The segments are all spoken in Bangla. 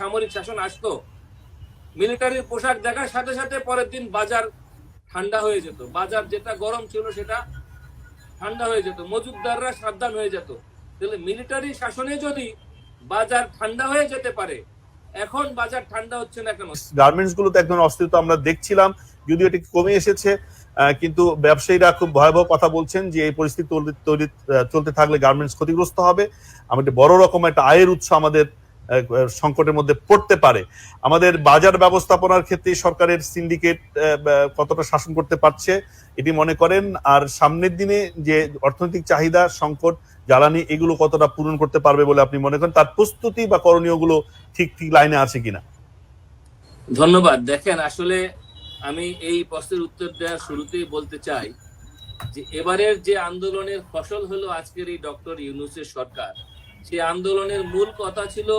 সামরিক শাসন আসতো। মিলিটারির পোশাক দেখার সাথে সাথে পরের দিন বাজার ঠান্ডা হয়ে যেত। বাজার যেটা গরম ছিল সেটা ঠান্ডা হয়ে যেত। মজুদদাররা সাবধান হয়ে যেত। তাহলে মিলিটারি শাসনে যদি বাজার ঠান্ডা হয়ে যেতে পারে, এখন বাজার ঠান্ডা হচ্ছে না কেন? গার্মেন্টস গুলোতে এক ধরনের অস্তিত্ব আমরা দেখছিলাম, যদিও এটি কমে এসেছে কিন্তু ব্যবসায়ীরা খুব ভয়াবহ কথা বলছেন যে এই পরিস্থিতি চলতে থাকলে গার্মেন্টস ক্ষতিগ্রস্ত হবে। আমাদের বড় রকম একটা আয়ের উৎস আমাদের সংকটের মধ্যে পড়তে পারে। আমাদের বাজার ব্যবস্থাপনার ক্ষেত্রে সরকারের সিন্ডিকেট কতটা শাসন করতে পারছে এটি মনে করেন। আর সামনের দিনে যে অর্থনৈতিক চাহিদা, সংকট, জ্বালানি, এগুলো কতটা পূরণ করতে পারবে বলে আপনি মনে করেন? তার প্রস্তুতি বা করণীয়গুলো ঠিক ঠিক লাইনে আছে কিনা? ধন্যবাদ। দেখেন, আসলে আমি এই প্রশ্নের উত্তর দেওয়ার শুরুতেই বলতে চাই যে, এবারের যে আন্দোলনের ফসল হলো আজকের এই ডক্টর ইউনুসের সরকার। সেই আন্দোলনের মূল কথা ছিল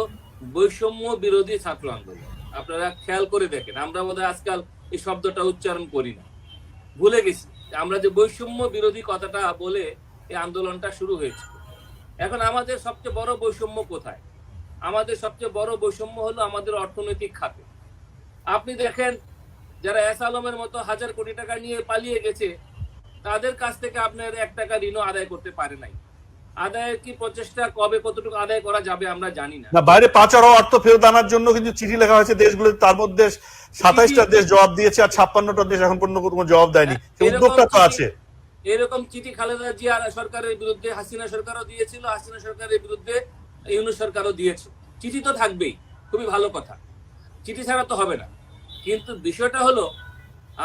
বৈষম্য বিরোধী ছাত্র আন্দোলন। আপনারা খেয়াল করে দেখেন, আমরা বোধহয় আজকাল এই শব্দটা উচ্চারণ করি না। ভুলে গেছি, আমরা যে বৈষম্য বিরোধী কথাটা বলে এই আন্দোলনটা শুরু হয়েছিল। এখন আমাদের সবচেয়ে বড় বৈষম্য কোথায়? আমাদের সবচেয়ে বড় বৈষম্য হলো আমাদের অর্থনৈতিক খাতে। আপনি দেখেন, যারা এস আলমের মতো হাজার কোটি টাকা নিয়ে পালিয়ে গেছে, তাদের কাছ থেকে আপনার এক টাকা ঋণও আদায় করতে পারে নাই। আদায়ের কি প্রচেষ্টা কবে কতটুকু আদায় করা যাবে আমরা জানি না। না বাইরে পাচার ও অর্থ ফেরত আনার জন্য কিন্তু চিঠি লেখা হয়েছে দেশগুলো তার মধ্যে সাতাইশটা দেশ জবাব দিয়েছে আর ছাপ্পান্নটা দেশ এখন পর্যন্ত কোনো জবাব দেয়নি। উদ্যোগটা তো আছে। এরকম চিঠি খালেদা জিয়া সরকারের বিরুদ্ধে হাসিনা সরকারও দিয়েছিল হাসিনা সরকারের বিরুদ্ধে ইউনুস সরকারও দিয়েছে। চিঠি তো থাকবেই খুবই ভালো কথা। চিঠি ছাড়া তো হবে না। কিন্তু বিষয়টা হলো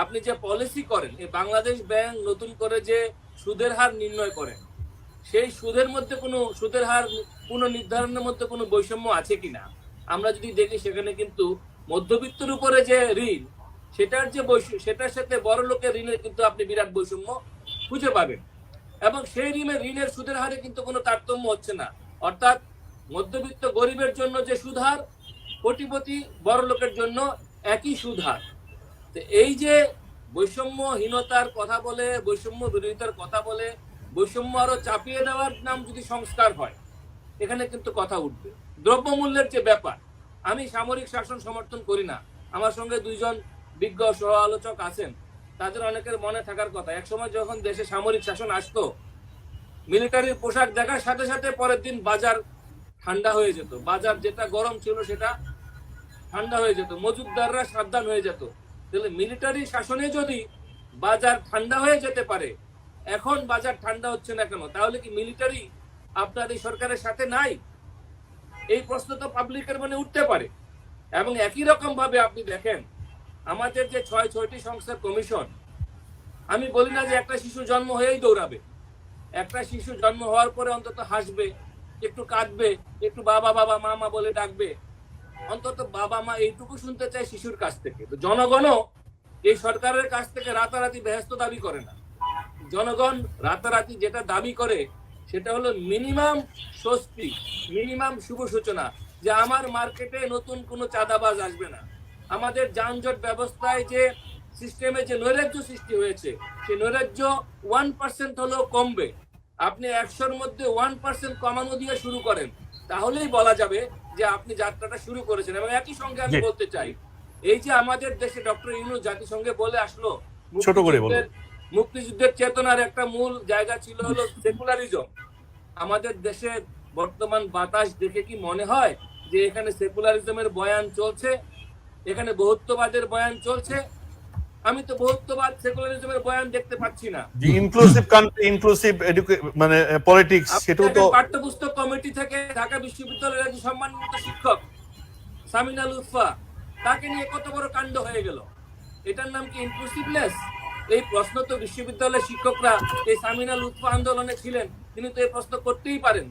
আপনি যে পলিসি করেন এই বাংলাদেশ ব্যাংক নতুন করে যে সুদের হার নির্ণয় করেন সেই সুদের মধ্যে কোনো, সুদের হার পুনর্নির্ধারণের মধ্যে কোনো বৈষম্য আছে কিনা? আমরা যদি দেখি সেখানে কিন্তু মধ্যবিত্তের উপরে যে ঋণ, সেটার যে বৈষ- সেটার সাথে বড় লোকের ঋণের কিন্তু আপনি বিরাট বৈষম্য খুঁজে পাবেন। এবং সেই ঋণের ঋণের সুদের হারে কিন্তু কোনো তারতম্য হচ্ছে না। অর্থাৎ মধ্যবিত্ত গরিবের জন্য যে সুদ হার কোটিপতি বড় লোকের জন্য একই তো এই যে বৈষম্যহীনতার কথা বলে, বৈষম্য বিরোধিতার কথা বলে বৈষম্য আরও চাপিয়ে দেওয়ার নাম যদি সংস্কার হয়, এখানে কিন্তু কথা উঠবে। দ্রব্যমূল্যের যে ব্যাপার, আমি সামরিক শাসন সমর্থন করি না। আমার সঙ্গে দুইজন বিজ্ঞ সহ আলোচক আছেন। তাদের অনেকের মনে থাকার কথা। একসময় যখন দেশে সামরিক শাসন আসতো, মিলিটারির পোশাক দেখার সাথে সাথে পরের দিন বাজার ঠান্ডা হয়ে যেত। বাজার যেটা গরম ছিল, সেটা ঠান্ডা হয়ে যেত। মজুদদাররা সাবধান হয়ে যেত। তাহলে মিলিটারি শাসনে যদি বাজার ঠান্ডা হয়ে যেতে পারে এখন বাজার ঠান্ডা হচ্ছে না কেন? তাহলে কি মিলিটারি আপনার এই সরকারের সাথে নাই? এই প্রশ্ন তো পাবলিকের মনে উঠতে পারে। এবং একই রকম ভাবে আপনি দেখেন, আমাদের যে ছয়, ছয়টি সংস্থার কমিশন, আমি বলি না যে একটা শিশু জন্ম হয়েই দৌড়াবে। একটা শিশু জন্ম হওয়ার পরে অন্তত হাসবে, একটু কাঁদবে, একটু বাবা বাবা মা মা বলে ডাকবে। অন্তত বাবা, মা এইটুকু শুনতে চায় শিশুর কাছ থেকে। তো জনগণও এই সরকারের কাছ থেকে রাতারাতি বেহেস্ত দাবি করে না। জনগণ রাতারাতি যেটা দাবি করে সেটা হলো মিনিমাম স্বস্তি মিনিমাম শুভ সূচনা যে আমার মার্কেটে নতুন কোনো চাঁদাবাজ আসবে না আমাদের যানজট ব্যবস্থায় যে সিস্টেমে যে নৈরাজ্য সৃষ্টি হয়েছে সেই নৈরাজ্য ওয়ান পার্সেন্ট হলেও কমবে আপনি একশোর মধ্যে ওয়ান পার্সেন্ট কমানো দিয়ে শুরু করেন তাহলেই বলা যাবে যে আপনি যাত্রাটা শুরু করেছেন এবং একই সঙ্গে আমি। বলতে চাই এই যে আমাদের দেশে ডক্টর ইউনু জাতিসংঘে বলে আসলো ছোট করে বলুন। মুক্তিযুদ্ধের- চেতনার একটা মূল জায়গা ছিল হলো সেকুলারিজম। আমাদের দেশে বর্তমান বাতাস দেখে কি মনে হয় যে এখানে সেকুলারিজমের বয়ান চলছে? এখানে বহুত্ববাদের বয়ান চলছে? আমি তো বহুত্ববাদ সেকুলারিজমের বয়ান দেখতে পাচ্ছি না। যে ইনক্লুসিভ কান্ট্রি ইনক্লুসিভ মানে পলিটিক্স সেটাও তো পাঠ্যপুস্তক কমিটি থেকে ঢাকা বিশ্ববিদ্যালয়ের একজন সম্মানিত শিক্ষক সামিনা লুৎফা তাকে নিয়ে কত বড় কাণ্ড হয়ে গেল? এটার নাম কি ইনক্লুসিভনেস এই প্রশ্ন তো বিশ্ববিদ্যালয়ের শিক্ষকরা এই সামিনা লুৎফা আন্দোলনে ছিলেন। তিনি তো এই প্রশ্ন করতেই পারেন।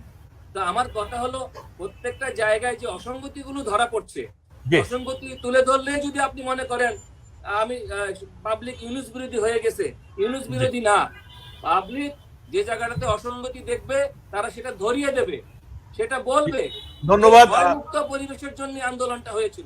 তা আমার কথা হলো প্রত্যেকটা জায়গায় যে অসঙ্গতিগুলো ধরা পড়ছে অসঙ্গতি তুলে ধরলে যদি আপনি মনে করেন আমি পাবলিক ইউনুস বিরোধী হয়ে গেছে ইউনুস বিরোধী না। পাবলিক যে জায়গাটাতে অসঙ্গতি দেখবে তারা সেটা ধরিয়ে দেবে। সেটা বলবে। ধন্যবাদ। মুক্ত পরিবেশের জন্য আন্দোলনটা হয়েছিল।